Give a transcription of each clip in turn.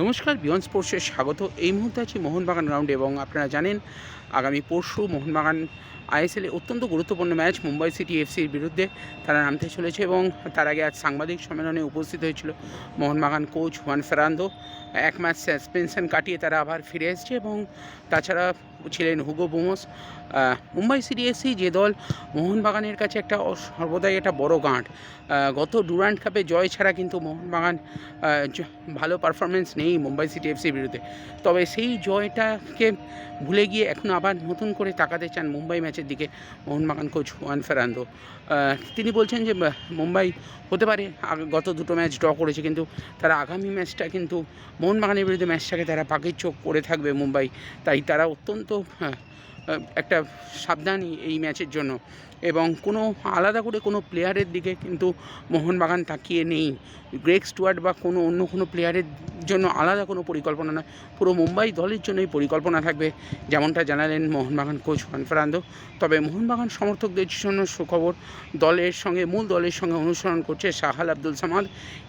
নমস্কার বিয়ন স্পোর্টসে স্বাগত। এই মুহূর্তে আছি মোহনবাগান রাউন্ডে এবং আপনারা জানেন, আগামী পরশু মোহনবাগান আইএসএলে অত্যন্ত গুরুত্বপূর্ণ ম্যাচ মুম্বাই সিটি এফসির বিরুদ্ধে তারা নামতে চলেছে এবং তার আগে আজ সাংবাদিক সম্মেলনে উপস্থিত হয়েছিল মোহনবাগান কোচ হুয়ান ফেরান্দো এক ম্যাচ সাসপেনশন কাটিয়ে তারা আবার ফিরে এসছে এবং তাছাড়া ছিলেন হুগো বোমস। মুম্বাই এফসি যে দল মোহনবাগানের কাছে একটা সর্বদাই একটা বড় গাঁট। গত ডুরান্ট কাপে জয় ছাড়া কিন্তু মোহনবাগান ভালো পারফরমেন্স নেই মুম্বাই সিটি এফসির বিরুদ্ধে। তবে সেই জয়টাকে ভুলে গিয়ে এখন আবার নতুন করে তাকাতে চান মুম্বাই ম্যাচের দিকে মোহনবাগান কোচ ওয়ান ফেরান্দো তিনি বলছেন যে মুম্বাই হতে পারে গত দুটো ম্যাচ ড্র করেছে, কিন্তু তারা আগামী ম্যাচটা কিন্তু মোহনবাগানের বিরুদ্ধে ম্যাচটাকে তারা পাখির চোখ করে থাকবে মুম্বাই। তাই তারা অত্যন্ত একটা সাবধানই এই ম্যাচের জন্য। এবং কোনো আলাদা করে কোনো প্লেয়ারের দিকে কিন্তু মোহনবাগান তাকিয়ে নেই। গ্রেক স্টুয়ার্ট বা কোনো অন্য কোনো প্লেয়ারের জন্য আলাদা কোনো পরিকল্পনা নয় পুরো মুম্বাই দলের জন্যই পরিকল্পনা থাকবে, যেমনটা জানালেন মোহনবাগান কোচ ওয়ান ফেরান্দো। তবে মোহনবাগান সমর্থকদের জন্য সুখবর, দলের সঙ্গে, মূল দলের সঙ্গে অনুসরণ করছে শাহাল আব্দুল সামাদ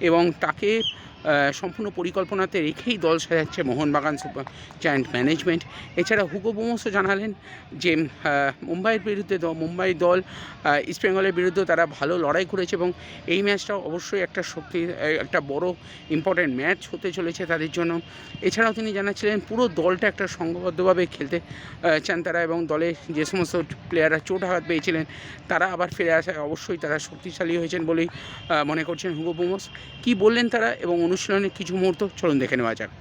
এবং তাকে সম্পূর্ণ পরিকল্পনাতে রেখেই দল সাজাচ্ছে মোহনবাগান সুপার জায়ান্ট ম্যানেজমেন্ট। এছাড়া হুগো বোমসও জানালেন যে মুম্বাইয়ের বিরুদ্ধে মুম্বাই দল আহ, ইস্টবেঙ্গলের বিরুদ্ধে তারা ভালো লড়াই করেছে এবং এই ম্যাচটাও অবশ্যই একটা শক্তি একটা বড় ইম্পর্ট্যান্ট ম্যাচ হতে চলেছে তাদের জন্য। এছাড়াও তিনি জানাচ্ছিলেন পুরো দলটা একটা সংঘবদ্ধভাবে খেলতে চান তারা এবং দলে যে সমস্ত প্লেয়াররা চোট আঘাত পেয়েছিলেন তারা আবার ফিরে আসায় অবশ্যই তারা শক্তিশালী হয়েছেন বলেই মনে করছেন হুগো বোমস কী বললেন তারা এবং অনুশীলনের কিছু মুহূর্ত? চলুন দেখে নেওয়া যাক।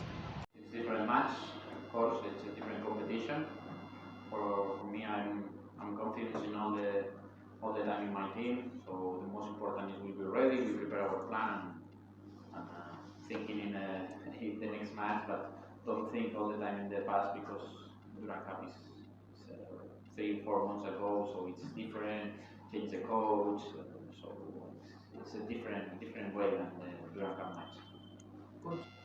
The time in my team. So the most important is we'll be ready. We prepare our plan and uh, thinking in uh, in the next match, but don't think all the time in the past because Durant Cup is, is uh, three four months ago, so it's different. Change the coach, uh, so it's, it's a different different way than the Durant Cup match.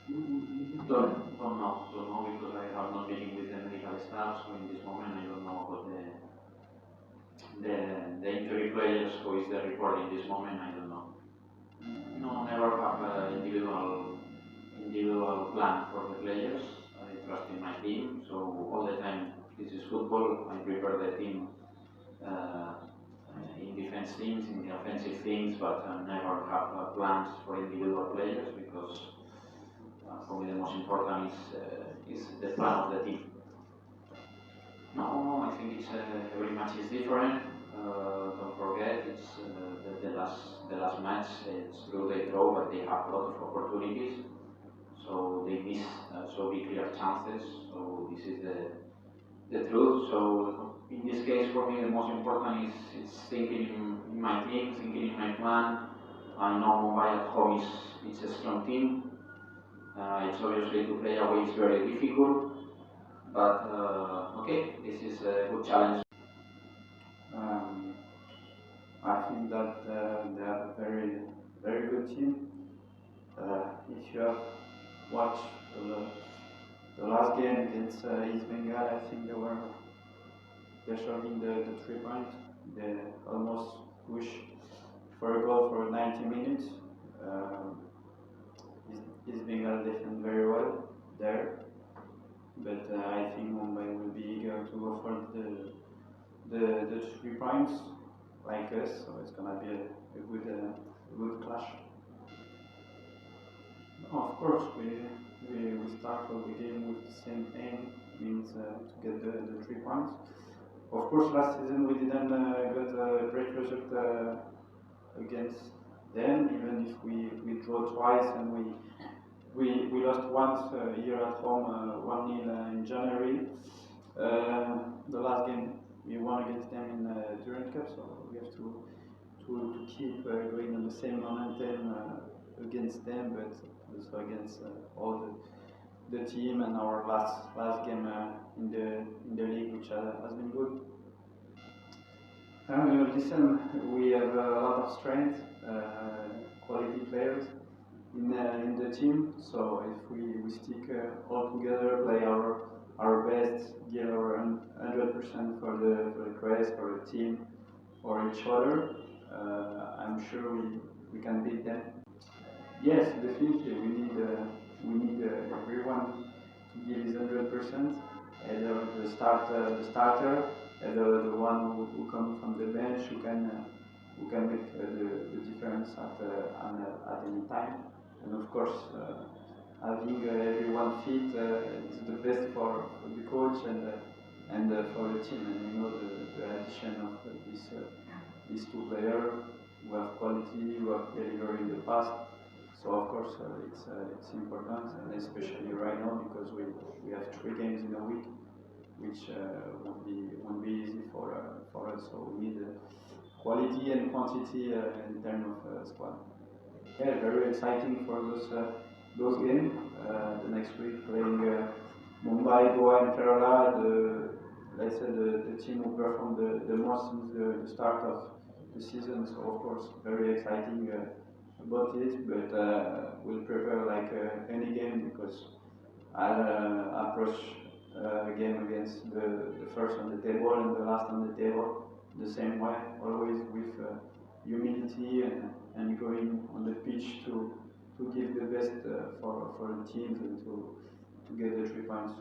Don't, don't know, don't know because I have not meeting with the medical staff, so in this moment I don't know about the, the, the injury players, who is the report in this moment, I don't know. No, never have an individual, individual plan for the players, I trust in my team, so all the time, this is football, I prepare the team, uh, in defense teams, in the offensive things, but I never have uh, plans for individual players because uh, for me the most important is uh, is the plan of the team. No, no, I think it's uh, every match is different. Uh, don't forget, it's uh, the, the last the last match. It's true they draw, but they have a lot of opportunities. So they miss uh, so big clear chances. So this is the the truth. So in this case, for me, the most important is is thinking in, my team, thinking in my plan. I know Mumbai at home is it's a strong team. Uh, it's obviously to play away is very difficult, but uh, okay, this is a good challenge. I think that uh, they are a very, very good team. Uh, if you have watched the, the last game against uh, East Bengal, I think they were they showing the, the three points. They almost push for a goal for 90 minutes. Um, East, Bengal defend very well there, but uh, I think Mumbai will be eager to go for the the, the three points like us, so it's gonna be a, a good uh, good clash. Of course, we, we, we start all the game with the same aim, means uh, to get the, the three points. Of course, last season we didn't uh, get a great result uh, against them, even if we, we draw twice and we we, we lost once uh, here at home, uh, 1 0 uh, in January. Uh, the last game we won against them in uh, Durant Cup, so we have to to, to keep uh, going on the same momentum uh, against them, but also against uh, all the, the team and our last last game in the in the league, which has been good. Uh, listen, we have a lot of strength, uh, quality players in, uh, in the team. So if we, we stick uh, all together, play our our best, give our hundred percent for the for the press, for the team, for each other, uh, I'm sure we, we can beat them. Yes, definitely. We need uh, we need uh, everyone to give his hundred percent. Either the start, uh, the starter, either the one who, who come from the bench, who can, uh, who can make uh, the, the difference at, uh, at any time. And of course, having uh, everyone fit uh, is the best for, for the coach and uh, and for the team. And you know the, the addition of this these two players who have quality, who have delivered in the past. So of course uh, it's uh, it's important, and especially right now because we we have three games in a week, which uh, won't be won't be easy for for us. So we need quality and quantity in terms of squad. Yeah, very exciting for uh, those games. Uh, the next week playing uh, Mumbai, Goa, and Kerala. The let's say the, the team who performed the, the most since the, the start of the season. So of course very exciting uh, about it. But we'll prepare like any game because I'll approach uh, game against the, the first on the table and the last on the table the same way, always with uh, humility and, and going on the pitch to to give the best uh, for, for the teams and to, to get the three points.